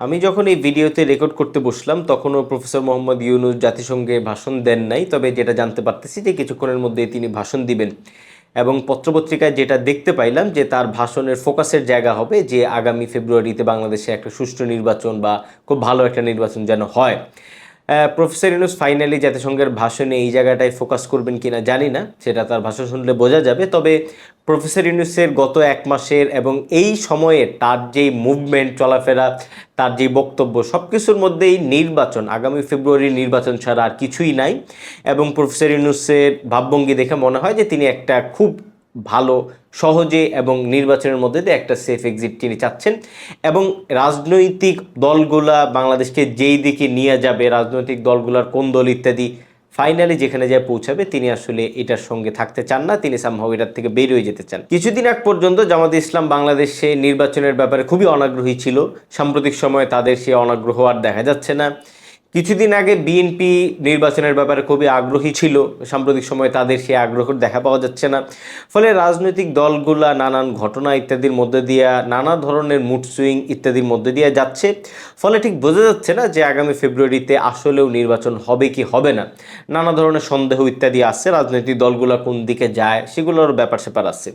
আমি যখন এই ভিডিওতে রেকর্ড করতে বসলাম, তখনও প্রফেসর মোহাম্মদ ইউনুস জাতিসংঘে ভাষণ দেন নাই। তবে যেটা জানতে পারতেছি যে কিছুক্ষণের মধ্যে তিনি ভাষণ দিবেন। এবং পত্রপত্রিকায় যেটা দেখতে পাইলাম যে তার ভাষণের ফোকাসের জায়গা হবে যে আগামী ফেব্রুয়ারিতে বাংলাদেশে একটা সুষ্ঠু নির্বাচন বা খুব ভালো একটা নির্বাচন যেন হয়। প্রফেসর ইউনুস ফাইনালি জাতিসংঘের ভাষণে এই জায়গাটায় ফোকাস করবেন কিনা জানি না, সেটা তার ভাষণ শুনলে বোঝা যাবে। তবে প্রফেসর ইউনুসের গত এক মাসের এবং এই সময়ে তার যেই মুভমেন্ট চলাফেরা, তার যে বক্তব্য সব কিছুর মধ্যেই নির্বাচন, আগামী ফেব্রুয়ারি নির্বাচন ছাড়া আর কিছুই নাই। এবং প্রফেসর ইউনুসের ভাবভঙ্গি দেখে মনে হয় যে তিনি একটা খুব ভালো, সহজে এবং নির্বাচনের মধ্যে দিয়ে একটা সেফ এক্সিট তিনি চাচ্ছেন। এবং রাজনৈতিক দলগুলা বাংলাদেশকে যেই দিকে নিয়ে যাবে, রাজনৈতিক দলগুলার কোন দল ইত্যাদি ফাইনালি যেখানে যায় পৌঁছাবে, তিনি আসলে এটার সঙ্গে থাকতে চান না, তিনি সামহাও এটার থেকে বের হয়ে যেতে চান। কিছুদিন আগ পর্যন্ত জামাত ইসলাম বাংলাদেশে নির্বাচনের ব্যাপারে খুবই অনাগ্রহী ছিল। সাম্প্রতিক সময়ে তাদের সে অনাগ্রহ আর দেখা যাচ্ছে না। কিছুদিন আগে বিএনপি নির্বাচনের ব্যাপারে খুবই আগ্রহী ছিল। সাম্প্রতিক সময়ে তাদের সেই আগ্রহ দেখা পাওয়া যাচ্ছে না। ফলে রাজনৈতিক দলগুলা নানান ঘটনা ইত্যাদির মধ্যে দিয়ে, নানা ধরনের মুড সুইং ইত্যাদির মধ্যে দিয়ে যাচ্ছে। ফলে ঠিক বোঝা যাচ্ছে না যে আগামী ফেব্রুয়ারিতে আসলেও নির্বাচন হবে কি হবে না। নানা ধরনের সন্দেহ ইত্যাদি আছে, রাজনৈতিক দলগুলা কোন দিকে যায় সেগুলোর ব্যাপার স্যাপার আছে।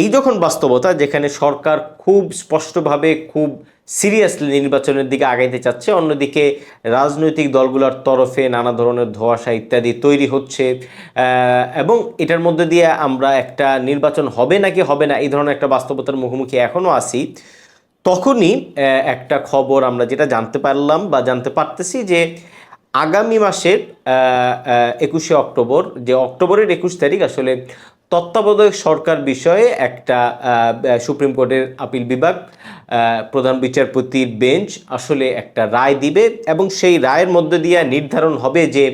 এই যখন বাস্তবতা যেখানে সরকার খুব স্পষ্টভাবে খুব সিরিয়াসলি নির্বাচনের দিকে আগাইতে চাচ্ছে, অন্যদিকে রাজনৈতিক দলগুলোর তরফে নানা ধরনের ধোঁয়াশা ইত্যাদি তৈরি হচ্ছে এবং এটার মধ্যে দিয়ে আমরা একটা নির্বাচন হবে নাকি হবে না, এই ধরনের একটা বাস্তবতার মুখোমুখি এখনও আছি। তখনই একটা খবর আমরা যেটা জানতে পারলাম বা জানতে পারতেছি যে আগামী মাসের একুশে অক্টোবর, যে অক্টোবরের একুশ তারিখ আসলে তত্ত্বাবধায়ক সরকার বিষয়ে একটা সুপ্রিম কোর্টের আপিল বিভাগ প্রধান বিচারপতির বেঞ্চ আসলে একটা রায় দিবে এবং সেই রায়ের মধ্যে দিয়ে নির্ধারণ হবে যে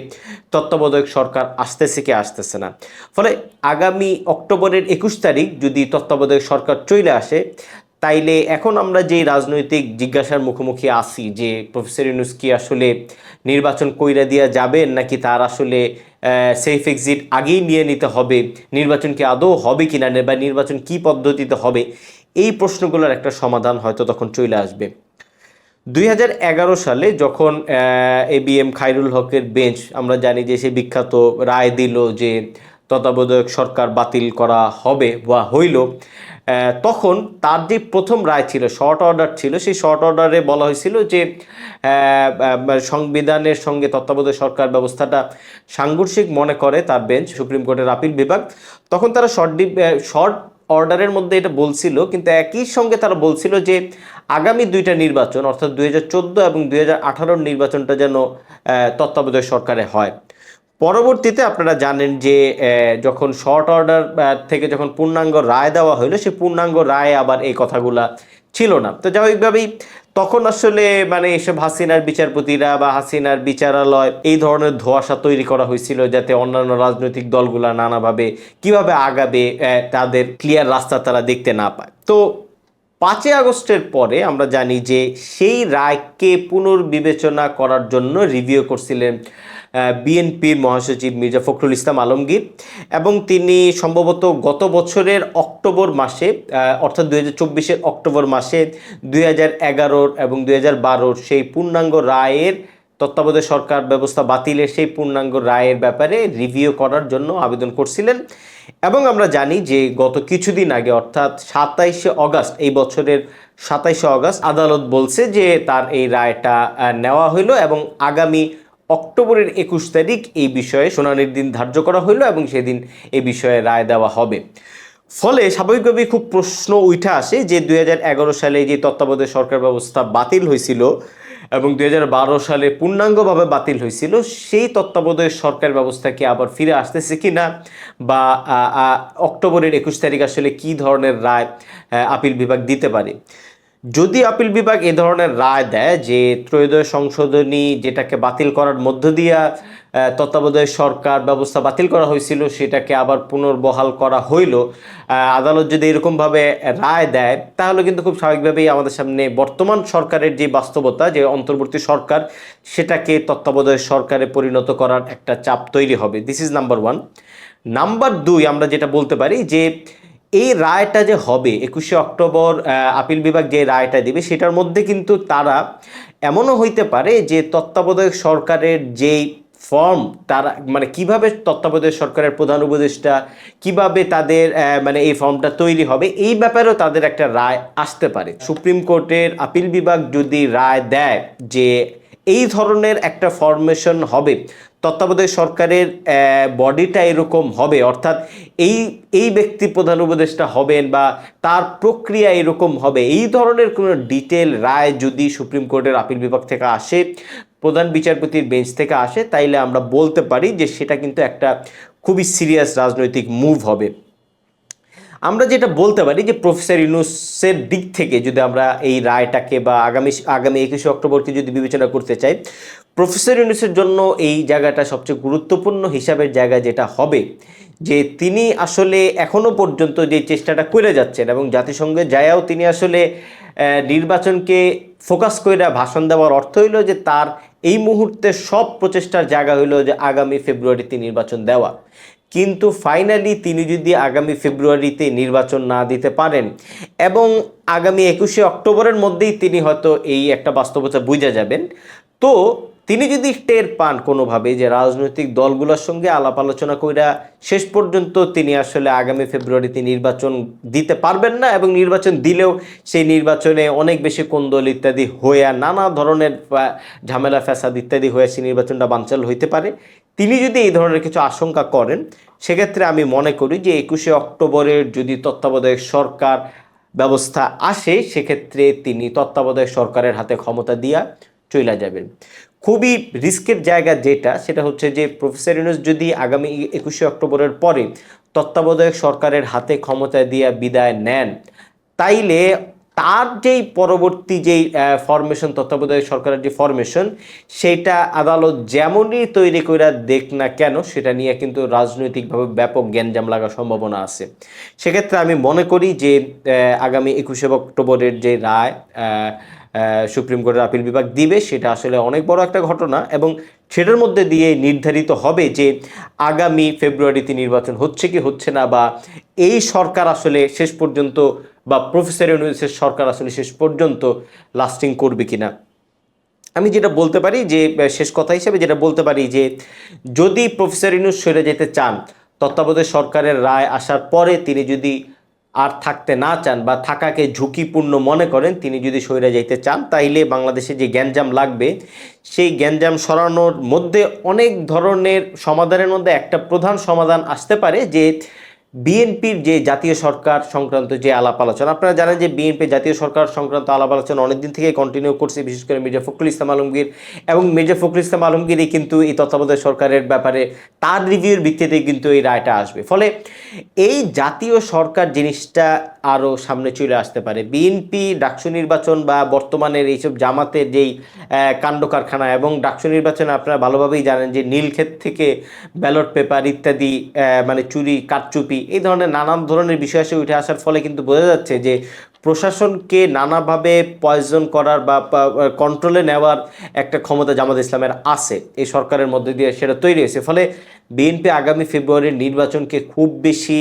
তত্ত্বাবধায়ক সরকার আসতেছে কি আসতেছে না। ফলে আগামী অক্টোবরের একুশ তারিখ যদি তত্ত্বাবধায়ক সরকার চলে আসে তাইলে এখন আমরা যে রাজনৈতিক জিজ্ঞাসার মুখোমুখি আছি, যে প্রফেসর ইউনুস কি আসলে নির্বাচন কইরা দিয়া যাবেন নাকি তার আসলে সেফ এক্সিট আগেই নিয়ে নিতে হবে? নির্বাচন কি আদৌ হবে কি না বা নির্বাচন কি পদ্ধতিতে হবে? এই প্রশ্নগুলোর একটা সমাধান হয়তো তখন চলে আসবে। দুই হাজার এগারো সালে যখন এ বি এম খাইরুল হকের বেঞ্চ, আমরা জানি যে সে বিখ্যাত রায় দিল যে তত্ত্বাবধায়ক সরকার বাতিল করা হবে বা হইল তখন তার যে প্রথম রায় ছিল শর্ট অর্ডার ছিল, সেই শর্ট অর্ডারে বলা হয়েছিল যে সংবিধানের সঙ্গে তত্ত্বাবধায়ক সরকার ব্যবস্থাটা সাংঘর্ষিক মনে করে তার বেঞ্চ সুপ্রিম কোর্টের আপিল বিভাগ। তখন তারা শর্ট শর্ট অর্ডারের মধ্যে এটা বলছিল, কিন্তু একই সঙ্গে তারা বলছিল যে, আগামী দুইটা নির্বাচন, অর্থাৎ দুই হাজার চোদ্দ এবং দুই হাজার নির্বাচনটা যেন তত্ত্বাবধায়ক সরকারে হয়। পরবর্তীতে আপনারা জানেন যে যখন শর্ট অর্ডার থেকে যখন পূর্ণাঙ্গ রায় দেওয়া হলো সেই পূর্ণাঙ্গ রায় আবার এই কথাগুলা ছিল না। তো স্বাভাবিকভাবেই তখন আসলে মানে এসব হাসিনার বিচারপতিরা বা হাসিনার বিচারালয় এই ধরনের ধোঁয়াশা তৈরি করা হয়েছিল যাতে অন্যান্য রাজনৈতিক দলগুলা নানাভাবে কীভাবে আগাবে তাদের ক্লিয়ার রাস্তা তারা দেখতে না পায়। তো পাঁচই আগস্টের পরে আমরা জানি যে, সেই রায়কে পুনর্বিবেচনা করার জন্য রিভিউ করছিলেন বিএনপির মহাসচিব মির্জা ফখরুল ইসলাম আলমগীর এবং তিনি সম্ভবত গত বছরের অক্টোবর মাসে অর্থাৎ দুই হাজার অক্টোবর মাসে দুই হাজার এগারোর এবং দুই হাজার বারোর সেই পূর্ণাঙ্গ রায়ের তত্ত্বাবধায়ক সরকার ব্যবস্থা বাতিলের সেই পূর্ণাঙ্গ রায়ের ব্যাপারে রিভিউ করার জন্য আবেদন করছিলেন। এবং আমরা জানি যে গত কিছুদিন আগে, অর্থাৎ সাতাইশে অগাস্ট, এই বছরের সাতাইশে অগাস্ট, আদালত বলছে যে তার এই রায়টা নেওয়া হইল এবং আগামী অক্টোবরের একুশ তারিখ এই বিষয়ে শুনানির দিন ধার্য করা হইল এবং সেদিন এ বিষয়ে রায় দেওয়া হবে। ফলে স্বাভাবিকভাবেই খুব প্রশ্ন উঠে আসে যে দুই হাজার এগারো সালে যে তত্ত্বাবধায়ক সরকার ব্যবস্থা বাতিল হয়েছিল এবং দুই হাজার বারো সালে পূর্ণাঙ্গভাবে বাতিল হয়েছিল, সেই তত্ত্বাবধায়ক সরকার ব্যবস্থা কি আবার ফিরে আসতেছে কি না বা অক্টোবরের একুশ তারিখ আসলে কি ধরনের রায় আপিল বিভাগ দিতে পারে? যদি আপিল বিভাগ এ ধরনের রায় দেয় যে ত্রয়োদয় সংশোধনী যেটাকে বাতিল করার মধ্য দিয়া তত্ত্বাবধায়ক সরকার ব্যবস্থা বাতিল করা হয়েছিল, সেটাকে আবার পুনর্বহাল করা হইল আদালত যদি এরকমভাবে রায় দেয়, তাহলে কিন্তু খুব স্বাভাবিকভাবেই আমাদের সামনে বর্তমান সরকারের যে বাস্তবতা, যে অন্তর্বর্তী সরকার, সেটাকে তত্ত্বাবধায়ক সরকারে পরিণত করার একটা চাপ তৈরি হবে। This is number one number দুই আমরা যেটা বলতে পারি যে এই রায়টা যে হবে, একুশে অক্টোবর আপিল বিভাগ যে রায়টা দিবে, সেটার মধ্যে কিন্তু তারা এমনও হইতে পারে যে তত্ত্বাবধায়ক সরকারের যেই ফর্ম, তারা মানে কীভাবে তত্ত্বাবধায়ক সরকারের প্রধান উপদেষ্টা, কীভাবে তাদের মানে এই ফর্মটা তৈরি হবে, এই ব্যাপারেও তাদের একটা রায় আসতে পারে। সুপ্রিম কোর্টের আপিল বিভাগ যদি রায় দেয় যে এই ধরনের একটা ফরমেশন হবে তত্ত্বাবধায়ক সরকারের বডিটা এরকম হবে, অর্থাৎ এই এই ব্যক্তি প্রধান উপদেষ্টা হবেন বা তার প্রক্রিয়া এরকম হবে, এই ধরনের কোনো ডিটেল রায় যদি সুপ্রিম কোর্টের আপিল বিভাগ থেকে আসে, প্রধান বিচারপতির বেঞ্চ থেকে আসে, তাইলে আমরা বলতে পারি যে সেটা কিন্তু একটা খুবই সিরিয়াস রাজনৈতিক মুভ হবে। আমরা যেটা বলতে পারি যে প্রফেসর ইউনুসের দিক থেকে যদি আমরা এই রায়টাকে বা আগামী আগামী একুশে অক্টোবরকে যদি বিবেচনা করতে চাই প্রফেসর ইউনুসের জন্য এই জায়গাটা সবচেয়ে গুরুত্বপূর্ণ হিসাবের জায়গা যেটা হবে, যে তিনি আসলে এখনও পর্যন্ত যে চেষ্টাটা করে যাচ্ছেন এবং জাতিসংঘে যায়াও তিনি আসলে নির্বাচনকে ফোকাস করে ভাষণ দেওয়ার অর্থ হইল যে তার এই মুহূর্তে সব প্রচেষ্টার জায়গা হইল যে আগামী ফেব্রুয়ারিতে নির্বাচন দেওয়া। কিন্তু ফাইনালি তিনি যদি আগামী ফেব্রুয়ারিতে নির্বাচন না দিতে পারেন এবং আগামী একুশে অক্টোবরের মধ্যেই তিনি হয়তো এই একটা বাস্তবতা বুঝে যাবেন, তো তিনি যদি টের পান কোনোভাবে যে রাজনৈতিক দলগুলোর সঙ্গে আলাপ আলোচনা কইরা শেষ পর্যন্ত তিনি আসলে আগামী ফেব্রুয়ারিতে নির্বাচন দিতে পারবেন না এবং নির্বাচন দিলেও সেই নির্বাচনে অনেক বেশি কোন্দল ইত্যাদি হয়ে নানা ধরনের ঝামেলা, ফ্যাসাদ ইত্যাদি হয়ে সেই নির্বাচনটা বানচাল হইতে পারে। তিনি যদি এই ধরনের কিছু আশঙ্কা করেন, সেক্ষেত্রে আমি মনে করি যে একুশে অক্টোবরের যদি তত্ত্বাবধায়ক সরকার ব্যবস্থা আসে, সেক্ষেত্রে তিনি তত্ত্বাবধায়ক সরকারের হাতে ক্ষমতা দিয়া চলে যাবেন। খুবই রিস্কের জায়গা যেটা, সেটা হচ্ছে যে প্রফেসর ইউনুস যদি আগামী একুশে অক্টোবরের পরে তত্ত্বাবধায়ক সরকারের হাতে ক্ষমতা দিয়া বিদায় নেন, তাইলে তার যেই পরবর্তী যেই ফরমেশন তত্ত্বাবধায়ক সরকারের যে ফরমেশন সেটা আদালত যেমনই তৈরি করে দেখ না কেন, সেটা নিয়ে কিন্তু রাজনৈতিকভাবে ব্যাপক জ্ঞানজাম লাগার সম্ভাবনা আছে। সেক্ষেত্রে আমি মনে করি যে আগামী একুশে অক্টোবরের যে রায় সুপ্রিম কোর্টের আপিল বিভাগ দিবে, সেটা আসলে অনেক বড় একটা ঘটনা এবং সেটার মধ্যে দিয়ে নির্ধারিত হবে যে আগামী ফেব্রুয়ারিতে নির্বাচন হচ্ছে কি হচ্ছে না বা এই সরকার আসলে শেষ পর্যন্ত বা প্রফেসর ইউনিভার্সিটির সরকার আসলে শেষ পর্যন্ত লাস্টিং করবে কিনা। আমি যেটা বলতে পারি যে শেষ কথা হিসেবে যেটা বলতে পারি যে, যদি প্রফেসর ইউনুস সরে যেতে চান, তত্ত্বাবধায়ক সরকারের রায় আসার পরে তিনি যদি আর থাকতে না চান বা থাকাকে ঝুঁকিপূর্ণ মনে করেন, তিনি যদি সৈরা যাইতে চান, তাইলে বাংলাদেশে যে গ্যাঞ্জাম লাগবে, সেই গ্যাঞ্জাম সরানোর মধ্যে অনেক ধরনের সমাধানের মধ্যে একটা প্রধান সমাধান আসতে পারে যে বিএনপির যে জাতীয় সরকার সংক্রান্ত যে আলাপ আলোচনা, আপনারা জানেন যে বিএনপি জাতীয় সরকার সংক্রান্ত আলাপ আলোচনা অনেকদিন থেকে কন্টিনিউ করছে, বিশেষ করে মির্জা ফখরুল ইসলাম আলমগীর। এবং মির্জা ফখরুল ইসলাম আলমগীরই কিন্তু এই তত্ত্বাবধায়ক সরকারের ব্যাপারে তার রিভিউর ভিত্তিতে কিন্তু এই রায়টা আসবে। ফলে এই জাতীয় সরকার জিনিসটা আরও সামনে চলে আসতে পারে। বিএনপি ডাকসু নির্বাচন বা বর্তমানের এইসব জামাতের যেই কাণ্ড কারখানা এবং ডাকসু নির্বাচনে আপনারা ভালোভাবেই জানেন যে নীলক্ষেত থেকে ব্যালট পেপার ইত্যাদি মানে চুরি এই ধরনের নানান ধরনের বিষয় এসে উঠে আসার ফলে কিন্তু বোঝা যাচ্ছে যে প্রশাসনকে নানাভাবে পয়জন করার বা কন্ট্রোলে নেওয়ার একটা ক্ষমতা জামাত ইসলামের আছে, এই সরকারের মধ্যে দিয়ে সেটা তৈরি হয়েছে। ফলে বিএনপি আগামী ফেব্রুয়ারির নির্বাচনকে খুব বেশি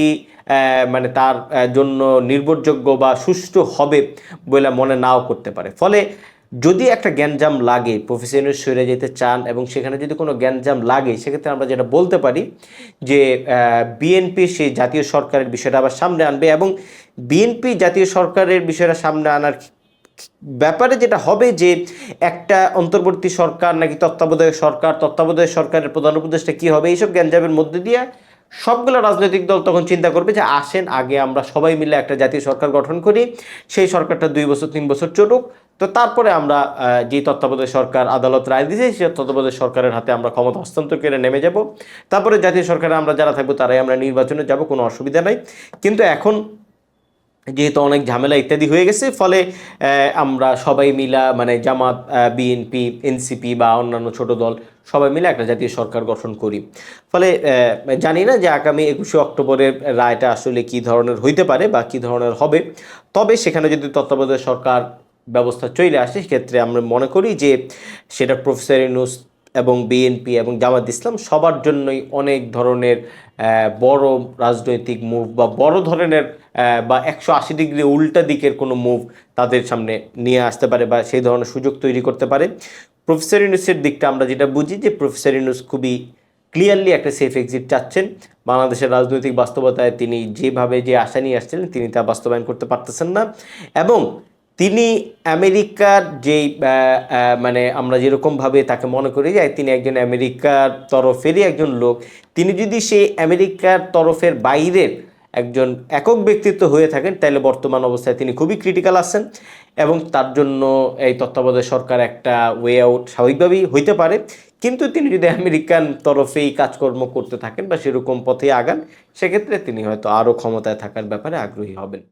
মানে তার জন্য নির্ভরযোগ্য বা সুষ্ঠু হবে বলে মনে নাও করতে পারে। ফলে যদি একটা জ্ঞানজাম লাগে প্রফেশনাল সরে যেতে চান এবং সেখানে যদি কোনো জ্ঞানজাম লাগে, সেক্ষেত্রে আমরা যেটা বলতে পারি যে বিএনপি সেই জাতীয় সরকারের বিষয়টা আবার সামনে আনবে এবং বিএনপি জাতীয় সরকারের বিষয়টা সামনে আনার ব্যাপারে যেটা হবে যে, একটা অন্তর্বর্তী সরকার নাকি তত্ত্বাবধায়ক সরকার, তত্ত্বাবধায়ক সরকারের প্রধান উপদেষ্টা কী হবে? এইসব গ্যাঞ্জামের মধ্যে দিয়ে সবগুলো রাজনৈতিক দল তখন চিন্তা করবে যে, আসেন, আগে আমরা সবাই মিলে একটা জাতীয় সরকার গঠন করি, সেই সরকারটা দুই বছর, তিন বছর চলুক। তো তারপরে আমরা যে তত্ত্বাবধায়ক সরকার আদালত রায় দিয়েছে সেই তত্ত্বাবধায়ক সরকারের হাতে আমরা ক্ষমতা হস্তান্তর করে নেমে যাব। তারপরে জাতীয় সরকারে আমরা যারা থাকব, তারাই আমরা নির্বাচনে যাব, কোনো অসুবিধা নাই। কিন্তু এখন যেহেতু অনেক ঝামেলা ইত্যাদি হয়ে গেছে, ফলে আমরা সবাই মিলা মানে জামাত বিএনপি এনসিপি বা অন্যান্য ছোট দল সবাই মিলে একটা জাতীয় সরকার গঠন করি। ফলে জানি না যে আগামী একুশে অক্টোবরের রায়টা আসলে কি ধরনের হইতে পারে বা কি ধরনের হবে। তবে সেখানে যদি তত্ত্বাবধায়ক সরকার ব্যবস্থা চলে আসে, সেক্ষেত্রে আমরা মনে করি যে সেটা প্রফেসর ইউনুস এবং বিএনপি এবং জামাত ইসলাম সবার জন্যই অনেক ধরনের বড় রাজনৈতিক মুভ বা বড় ধরনের বা একশো আশি ডিগ্রি উল্টা দিকের কোনো মুভ তাদের সামনে নিয়ে আসতে পারে বা সেই ধরনের সুযোগ তৈরি করতে পারে। প্রফেসর ইউনুসের দিকটা আমরা যেটা বুঝি যে প্রফেসর ইউনুস খুবই ক্লিয়ারলি একটা সেফ এক্সিট চাচ্ছেন। বাংলাদেশের রাজনৈতিক বাস্তবতায় তিনি যেভাবে যে আশা নিয়ে আসছিলেন, তিনি তা বাস্তবায়ন করতে পারতেছেন না। এবং তিনি আমেরিকার যেই মানে আমরা যেরকমভাবে তাকে মনে করি যে তিনি একজন আমেরিকার তরফেরই একজন লোক, তিনি যদি সেই আমেরিকার তরফের বাইরের একজন একক ব্যক্তিত্ব হয়ে থাকেন, তাহলে বর্তমান অবস্থায় তিনি খুবই ক্রিটিক্যাল আছেন এবং তার জন্য এই তত্ত্বাবধায়ক সরকার একটা ওয়ে আউট স্বাভাবিকভাবেই হইতে পারে। কিন্তু তিনি যদি আমেরিকান তরফেই কাজকর্ম করতে থাকেন বা সেরকম পথে আগান, সেক্ষেত্রে তিনি হয়তো আরও ক্ষমতায় থাকার ব্যাপারে আগ্রহী হবেন।